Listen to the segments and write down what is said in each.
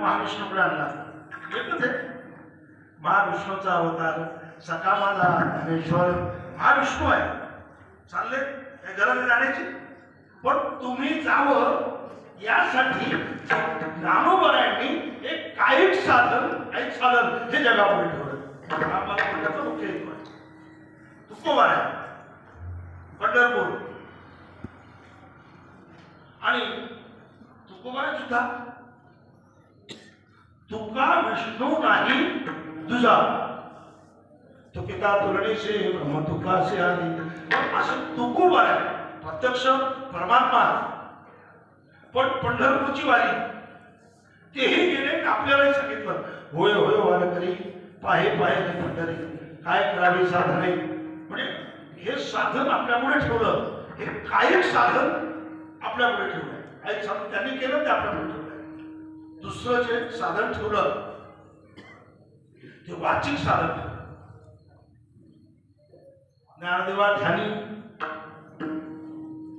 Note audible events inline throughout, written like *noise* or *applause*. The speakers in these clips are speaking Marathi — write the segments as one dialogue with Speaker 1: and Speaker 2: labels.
Speaker 1: महाविष्णूकडे आणला एकच आहे. महाविष्णूचा अवतार सखा माझा ज्ञानेश्वर महाविष्णू आहे. चालले? हे गरज आहे जाण्याची. पण तुम्ही जावं यासाठी ज्ञानोबरायांनी एक कायिक साधन एक साधन हे जगापुढे ठेवलं. हा म्हणण्याचा मुख्य हेतू आहे. तुकोबार आहे. पंढरपूर. आणि तुकोबाने सुद्धा. तुका विष्णू नाही तुझा. तुकिता तुलनेशी ब्रह्म तुकाचे आली. असं तुकू आहे प्रत्यक्ष परमात्मा पण पंढरपूरची वारी तेही गेले आपल्यालाही सांगितलं होय होय वारकरी पाहे पाहे पंढरी काय करावे साधने? म्हणजे हे साधन आपल्यामुळे ठेवलं. हे कायिक साधन आपल्यापुढे ठेवलं कायिक साधन त्यांनी केलं ते आपल्यापुढे ठेवलं दुसरं जे साधन ठेवलं ते वाचिक साधन ठेवलं. ज्ञानदेवा ध्यानी.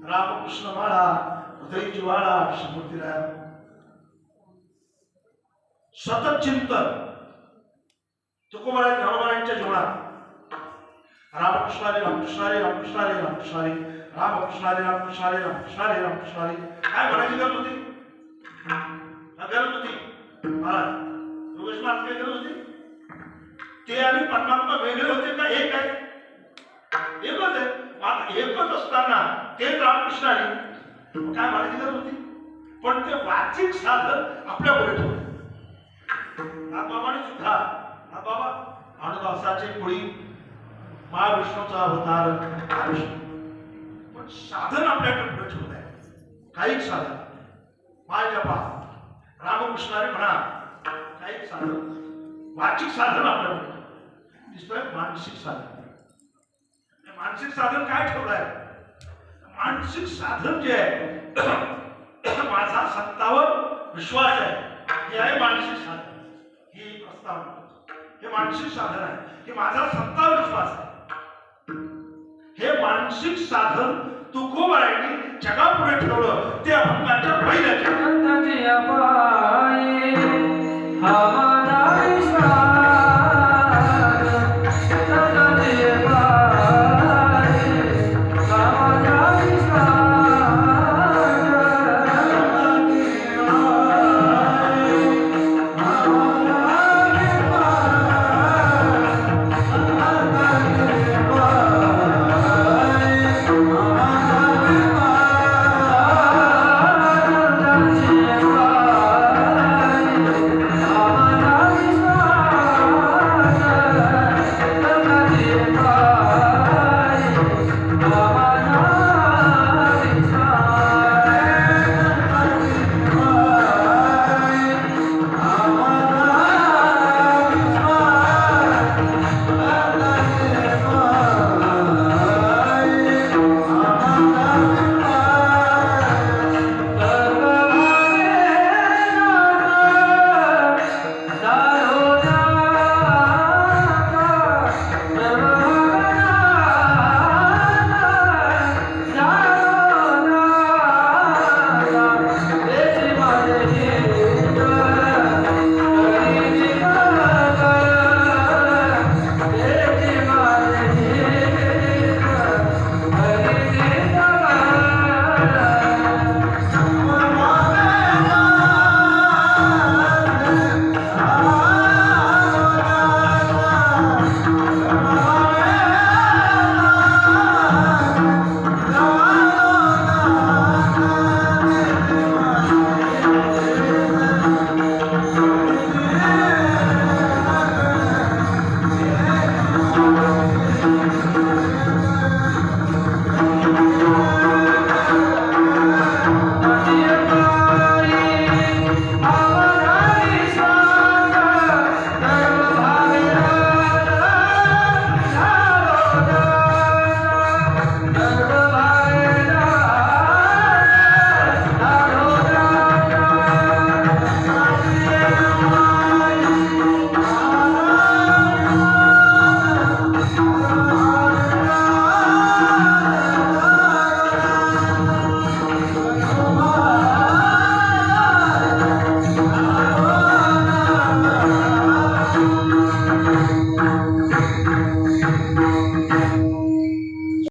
Speaker 1: रामकृष्ण माळा उदय जिवाळा समृद्धीराय सतत चिंतन. तुकोबारा ज्ञानोबाळांच्या जीवनात. रामकृष्णारे रामकृष्णारे रामकृष्णारे रामकृष्णारे रामकृष्णारे रामकृष्णारे रामकृष्णारे रामकृष्णारे काय म्हणायची गरज होती काय गरज होती महाराज योगेश महाराज काय गरज होती? ते आणि परमात्मा वेगळे होते का एक आहे एकच आहे. एकच असताना ते रामकृष्ण आहे काय म्हणायची गरज होती? पण ते वाचिक साधन आपल्या पुढे ठेवले. बाबाने सुद्धा हा बाबा अनुदासाचे कुळी महाविष्णूचा अवतार महाविष्णू पण साधन आपल्याकडे पुढे ठेवलं आहे काही साधन माय जपा. रामकृष्णारे म्हणा काही साधन वाचिक साधन आपल्याकडे दिसतोय मानसिक साधन. हे मानसिक साधन काय ठेवलंय? मानसिक साधन जे आहे *coughs* माझा सत्तावर विश्वास आहे. हे आहे मानसिक साधन. ही प्रस्तावना हे मानसिक साधन आहे. हे माझा सत्तावर विश्वास आहे. मानसिक साधन तुकोबाळांनी जगापुढे ठेवलं. ते अभंगाच्या
Speaker 2: पहिल्या